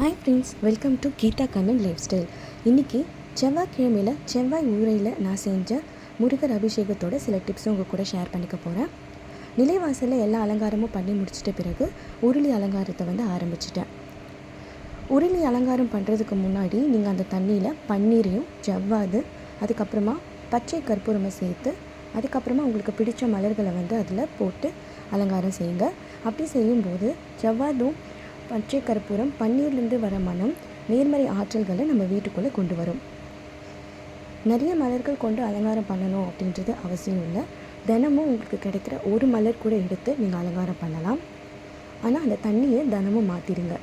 Hi friends welcome to Geetha Kannan lifestyle இன்றைக்கி செவ்வாய்க்கிழமையில் செவ்வாய் ஊரையில் நான் செஞ்ச முருகர் அபிஷேகத்தோட சில டிப்ஸும் உங்கள் கூட ஷேர் பண்ணிக்க போகிறேன் நிலைவாசலில் எல்லா அலங்காரமும் பண்ணி முடிச்சிட்ட பிறகு உருளி அலங்காரத்தை வந்து ஆரம்பிச்சிட்டேன். உருளி அலங்காரம் பண்ணுறதுக்கு முன்னாடி நீங்கள் அந்த தண்ணியில் பன்னீரையும் ஜவ்வாது அதுக்கப்புறமா பச்சை கற்பூரமை சேர்த்து அதுக்கப்புறமா உங்களுக்கு பிடிச்ச மலர்களை வந்து அதில் போட்டு அலங்காரம் செய்யுங்க. அப்படி செய்யும்போது ஜவ்வாதும் பச்சை கற்பூரம் பன்னீர்லேருந்து வர மனம் நேர்மறை ஆற்றல்களை நம்ம வீட்டுக்குள்ளே கொண்டு வரும். நிறைய மலர்கள் கொண்டு அலங்காரம் பண்ணணும் அப்படின்றது அவசியம் இல்லை. தினமும் உங்களுக்கு கிடைக்கிற ஒரு மலர் கூட எடுத்து நீங்கள் அலங்காரம் பண்ணலாம். ஆனால் அந்த தண்ணியை தினமும் மாற்றிடுங்க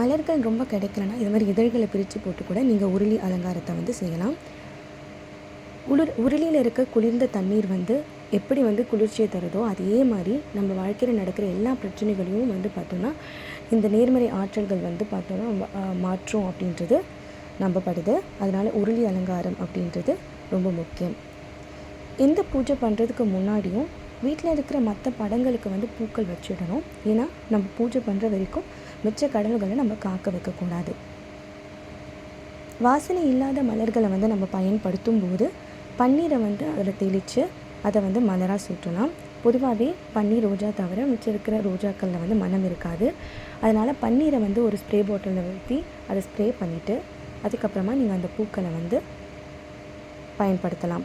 மலர்கள் ரொம்ப கிடைக்கலன்னா இது மாதிரி இதழ்களை பிரித்து போட்டு கூட நீங்கள் உருளி அலங்காரத்தை வந்து செய்யலாம். உளிர் உருளியில் இருக்க குளிர்ந்த தண்ணீர் வந்து எப்படி வந்து குளிர்ச்சியை தருதோ அதே மாதிரி நம்ம வாழ்க்கையில் நடக்கிற எல்லா பிரச்சனைகளையும் வந்து பார்த்தோன்னா இந்த நேர்மறை ஆற்றல்கள் வந்து பார்த்தோன்னா மாற்றும் அப்படின்றது நம்பப்படுது. அதனால் உருளி அலங்காரம் அப்படின்றது ரொம்ப முக்கியம். எந்த பூஜை பண்ணுறதுக்கு முன்னாடியும் வீட்டில் இருக்கிற மற்ற படங்களுக்கு வந்து பூக்கள் வச்சிடணும். ஏன்னா நம்ம பூஜை பண்ணுற வரைக்கும் மிச்ச கடல்களை நம்ம காக்க வைக்கக்கூடாது. வாசனை இல்லாத மலர்களை வந்து நம்ம பயன்படுத்தும் போது பன்னீரை வந்து அதில் தெளித்து அதை வந்து மலராக சூட்டலாம். பொதுவாகவே பன்னீர் ரோஜா தவிர மிச்சம் இருக்கிற ரோஜாக்களில் வந்து மனம் இருக்காது. அதனால் பன்னீரை வந்து ஒரு ஸ்ப்ரே பாட்டிலில் ஊற்றி அதை ஸ்ப்ரே பண்ணிவிட்டு அதுக்கப்புறமா நீங்கள் அந்த பூக்களை வந்து பயன்படுத்தலாம்.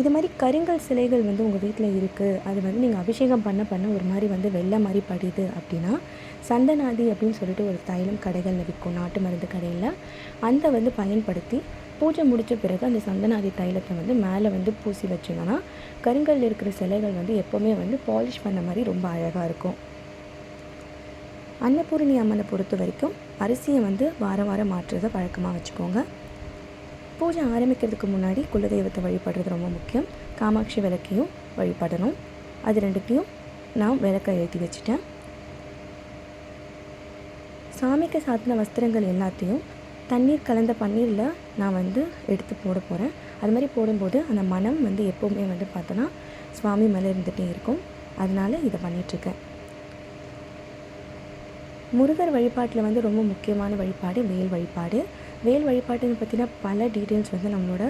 இது மாதிரி கருங்கல் சிலைகள் வந்து உங்கள் வீட்டில் இருக்குது அது வந்து நீங்கள் அபிஷேகம் பண்ண பண்ண ஒரு மாதிரி வந்து வெள்ளை மாதிரி படியுது அப்படின்னா சந்தனாதி அப்படின்னு சொல்லிட்டு ஒரு தைலம் கடைகளில் விற்கும் நாட்டு மருந்து கடையில் அந்த வந்து பயன்படுத்தி பூஜை முடித்த பிறகு அந்த சந்தனாதி தைலத்தை வந்து மேலே வந்து பூசி வச்சிங்கன்னா கருங்கல் இருக்கிற சிலைகள் வந்து எப்போவுமே வந்து பாலிஷ் பண்ண மாதிரி ரொம்ப அழகாக இருக்கும். அன்னபூரணி அம்மனை பொறுத்த வரைக்கும் அரிசியை வந்து வாரம் வாரம் மாற்றுறதை வழக்கமாக வச்சுக்கோங்க. பூஜை ஆரம்பிக்கிறதுக்கு முன்னாடி குலதெய்வத்தை வழிபடுறது ரொம்ப முக்கியம். காமாட்சி விளக்கையும் வழிபடணும். அது ரெண்டுத்தையும் நான் விளக்கை எழுதி வச்சுட்டேன். சாமிக்கு சாத்தின வஸ்திரங்கள் எல்லாத்தையும் தண்ணீர் கலந்த பன்னீரில் நான் வந்து எடுத்து போட போகிறேன் அது மாதிரி போடும்போது அந்த மனம் வந்து எப்போவுமே வந்து பார்த்தோன்னா சுவாமி மேலே இருந்துகிட்டே இருக்கும். அதனால் இதை பண்ணிகிட்ருக்கேன் முருகர் வழிபாட்டில் வந்து ரொம்ப முக்கியமான வழிபாடு வேல் வழிபாடு. வேல் வழிபாட்டுன்னு பற்றின பல டீட்டெயில்ஸ் வந்து நம்மளோட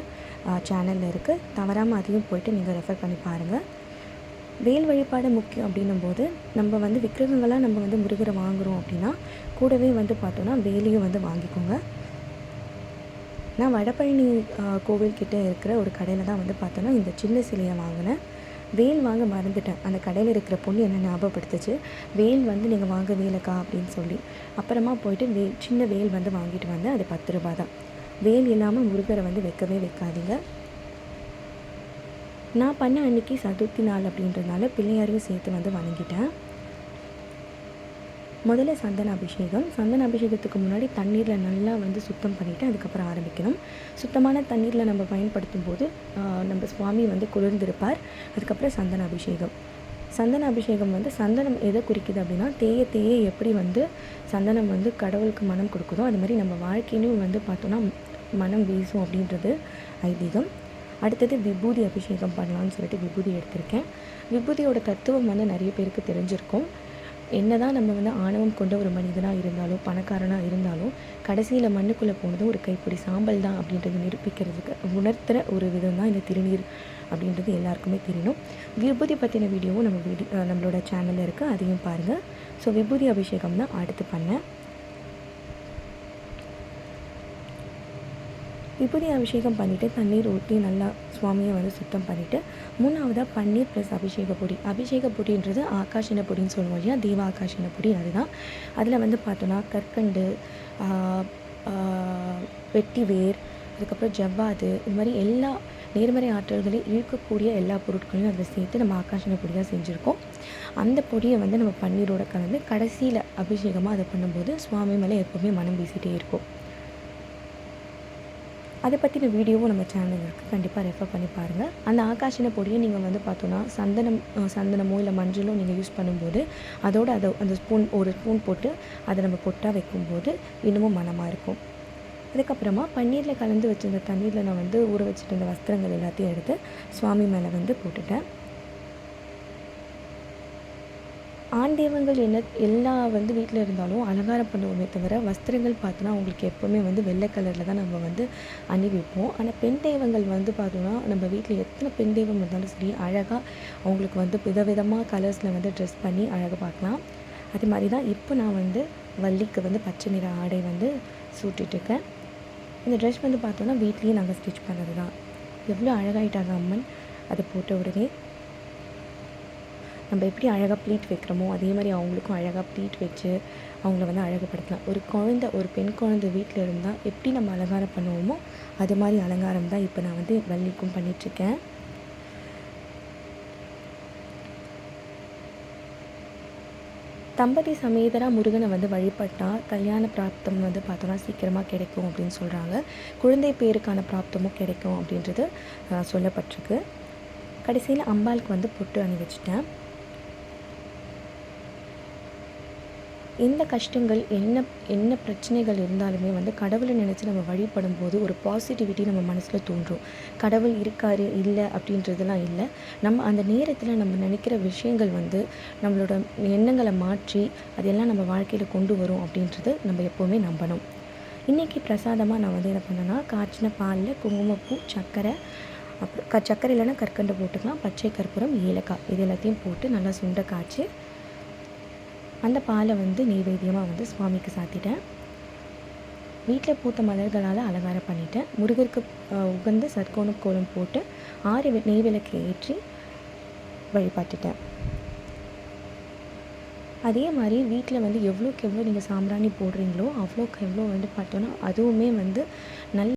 சேனலில் இருக்குது தவறாமல் அதையும் போயிட்டு நீங்கள் ரெஃபர் பண்ணி பாருங்கள் வேல் வழிபாடு முக்கியம் அப்படின்னும் போது நம்ம வந்து விக்கிரகங்களாக நம்ம வந்து முருகரை வாங்குகிறோம் அப்படின்னா கூடவே வந்து பார்த்தோன்னா வேலையும் வந்து வாங்கிக்கோங்க. நான் வடபழனி கோவில்கிட்ட இருக்கிற ஒரு கடையில் தான் வந்து பார்த்தோன்னா இந்த சின்ன சிலையை வாங்கினேன். வேல் வாங்க மறந்துட்டேன். அந்த கடையில் இருக்கிற பொண்ணு என்ன ஞாபகப்படுத்துச்சு? வேல் வந்து நீங்கள் வாங்க வேலைக்கா அப்படின்னு சொல்லி. அப்புறமா போயிட்டு வேல் சின்ன வேல் வந்து வாங்கிட்டு வந்தேன். அது பத்து ரூபா தான். வேல் இல்லாமல் முருகரை வந்து வைக்கவே வைக்காதீங்க. நான் பண்ண அன்றைக்கி சதுர்த்தி நாள் அப்படின்றதுனால பிள்ளையாரையும் சேர்த்து வந்து வணங்கிட்டேன். முதல்ல சந்தன அபிஷேகம். சந்தன அபிஷேகத்துக்கு முன்னாடி தண்ணீரில் நல்லா வந்து சுத்தம் பண்ணிவிட்டு அதுக்கப்புறம் ஆரம்பிக்கணும். சுத்தமான தண்ணீரில் நம்ம பயன்படுத்தும் போது நம்ம சுவாமி வந்து குளிர்ந்திருப்பார். அதுக்கப்புறம் சந்தன அபிஷேகம். சந்தன அபிஷேகம் வந்து சந்தனம் எதை குறிக்குது அப்படின்னா தேய தேய எப்படி வந்து சந்தனம் வந்து கடவுளுக்கு மனம் கொடுக்குதோ அது மாதிரி நம்ம வாழ்க்கையிலும் வந்து பார்த்தோன்னா மனம் வீசும் அப்படின்றது ஐதீகம். அடுத்தது விபூதி அபிஷேகம் பண்ணலான்னு சொல்லிட்டு விபூதி எடுத்திருக்கேன். விபூதியோட தத்துவம் வந்து நிறைய பேருக்கு தெரிஞ்சிருக்கும். என்ன தான் நம்ம வந்து ஆணவம் கொண்ட ஒரு மனிதனாக இருந்தாலும் பணக்காரனாக இருந்தாலும் கடைசியில் மண்ணுக்குள்ளே போனதும் ஒரு கைப்பிடி சாம்பல் தான் அப்படின்றது நிரூபிக்கிறதுக்கு உணர்த்துகிற ஒரு விதம் தான் இந்த திருநீர் அப்படின்றது எல்லாருக்குமே தெரியணும். விபூதி பற்றின வீடியோவும் நம்ம வீடியோ நம்மளோட சேனலில் இருக்குது அதையும் பாருங்கள் ஸோ விபூதி அபிஷேகம் தான் அடுத்து பண்ணேன் விபூதி அபிஷேகம் பண்ணிவிட்டு தண்ணீர் ஊற்றி நல்லா சுவாமியை வந்து சுத்தம் பண்ணிவிட்டு மூணாவதாக பன்னீர் ப்ளஸ் அபிஷேக பொடி. அபிஷேக பொடின்றது ஆகாஷின பொடின்னு சொல்லுவோம் இல்லையா? தீப ஆகாஷின பொடி அதுதான். அதில் வந்து பார்த்தோன்னா கற்கண்டு வெட்டி வேர் அதுக்கப்புறம் ஜவ்வாது இது மாதிரி எல்லா நேர்மறை ஆற்றல்களையும் இழுக்கக்கூடிய எல்லா பொருட்களையும் அதில் சேர்த்து நம்ம ஆகாஷன பொடியாக செஞ்சுருக்கோம். அந்த பொடியை வந்து நம்ம பன்னீரோட கலந்து கடைசியில் அபிஷேகமாக அதை பண்ணும்போது சுவாமி மேலே எப்போவுமே மனம் வீசிகிட்டே இருக்கும். அதை பற்றின வீடியோவும் நம்ம சேனலில் இருக்குது கண்டிப்பாக ரெஃபர் பண்ணி பாருங்கள் அந்த ஆகாஷின பொடியை நீங்கள் வந்து பார்த்தோன்னா சந்தனம் சந்தனமோ இல்லை மஞ்சளோ நீங்கள் யூஸ் பண்ணும்போது அதோட அதை அந்த ஸ்பூன் ஒரு ஸ்பூன் போட்டு அதை நம்ம பொட்டாக வைக்கும்போது இன்னமும் மனமாக இருக்கும். அதுக்கப்புறமா பன்னீரில் கலந்து வச்சுருந்த தண்ணீரில் நான் வந்து ஊற வச்சுட்டு இருந்த வஸ்திரங்கள் எல்லாத்தையும் எடுத்து சுவாமி மேலே வந்து போட்டுட்டேன். ஆண் தெய்வங்கள் என்ன எல்லா வந்து வீட்டில் இருந்தாலும் அலங்காரம் பண்ணுவோமே தவிர வஸ்திரங்கள் பார்த்தோன்னா அவங்களுக்கு எப்போவுமே வந்து வெள்ளை கலரில் தான் நம்ம வந்து அணிவிப்போம். ஆனால் பெண் தெய்வங்கள் வந்து பார்த்தோன்னா நம்ம வீட்டில் எத்தனை பெண் தெய்வம் இருந்தாலும் சரி அழகாக அவங்களுக்கு வந்து விதவிதமாக கலர்ஸில் வந்து ட்ரெஸ் பண்ணி அழகாக பார்க்கலாம். அது மாதிரி தான் இப்போ நான் வந்து வள்ளிக்கு வந்து பச்சை நிற ஆடை வந்து சூட்டிகிட்ருக்கேன் இந்த ட்ரெஸ் வந்து பார்த்தோன்னா வீட்லேயே நாங்கள் ஸ்டிச் பண்ணது தான் எவ்வளோ அழகாயிட்டாங்க அம்மன். அதை போட்ட உடனே நம்ம எப்படி அழகாக ப்ளீட் வைக்கிறோமோ அதே மாதிரி அவங்களுக்கும் அழகாக ப்ளீட் வச்சு அவங்கள வந்து அழகுப்படுத்தலாம் ஒரு குழந்த ஒரு பெண் குழந்தை வீட்டில் இருந்தால் எப்படி நம்ம அலங்காரம் பண்ணுவோமோ அது மாதிரி அலங்காரம் தான் இப்போ நான் வந்து வள்ளிக்கும் பண்ணிகிட்ருக்கேன் தம்பதி சமேதராக முருகனை வந்து வழிபட்டால் கல்யாண பிராப்தம் வந்து பார்த்தோன்னா சீக்கிரமாக கிடைக்கும் அப்படின்னு சொல்கிறாங்க குழந்தை பேருக்கான பிராப்தமும் கிடைக்கும் அப்படின்றது சொல்லப்பட்டிருக்கு. கடைசியில் அம்பாளுக்கு வந்து பொட்டு அணி எந்த கஷ்டங்கள் என்ன என்ன பிரச்சனைகள் இருந்தாலுமே வந்து கடவுளை நினச்சி நம்ம வழிபடும் போது ஒரு பாசிட்டிவிட்டி நம்ம மனசில் தோன்றும். கடவுள் இருக்காரு இல்லை அப்படின்றதெல்லாம் இல்லை. நம்ம அந்த நேரத்தில் நம்ம நினைக்கிற விஷயங்கள் வந்து நம்மளோட எண்ணங்களை மாற்றி அதெல்லாம் நம்ம வாழ்க்கையில் கொண்டு வரும் அப்படின்றது நம்ம எப்போவுமே நம்பணும். இன்றைக்கி பிரசாதமாக நான் வந்து என்ன பண்ணேன்னா காய்ச்சின பாலில் குங்குமப்பூ சர்க்கரை அப்புறம் க சர்க்கரை இல்லைன்னா கற்கண்டை போட்டுக்கலாம் பச்சை கற்பூரம் ஏலக்காய் இது எல்லாத்தையும் போட்டு நல்லா சுண்டை காய்ச்சி அந்த பாலை வந்து நெய்வேத்தியமாக வந்து சுவாமிக்கு சாத்திட்டேன். வீட்டில் பூத்த மலர்களால் அலங்காரம் பண்ணிட்டேன். முருகருக்கு உகந்த சர்க்கோணம் கோலம் போட்டு ஆறு வி- நெய் விளக்கு ஏற்றி வழிபாட்டுட்டேன் அதே மாதிரி வீட்டில் வந்து எவ்வளோக்கு எவ்வளோ நீங்கள் சாம்பிராணி போடுறீங்களோ அவ்வளோக்கு எவ்வளோ வந்து பார்த்தோன்னா அதுவுமே வந்து நல்ல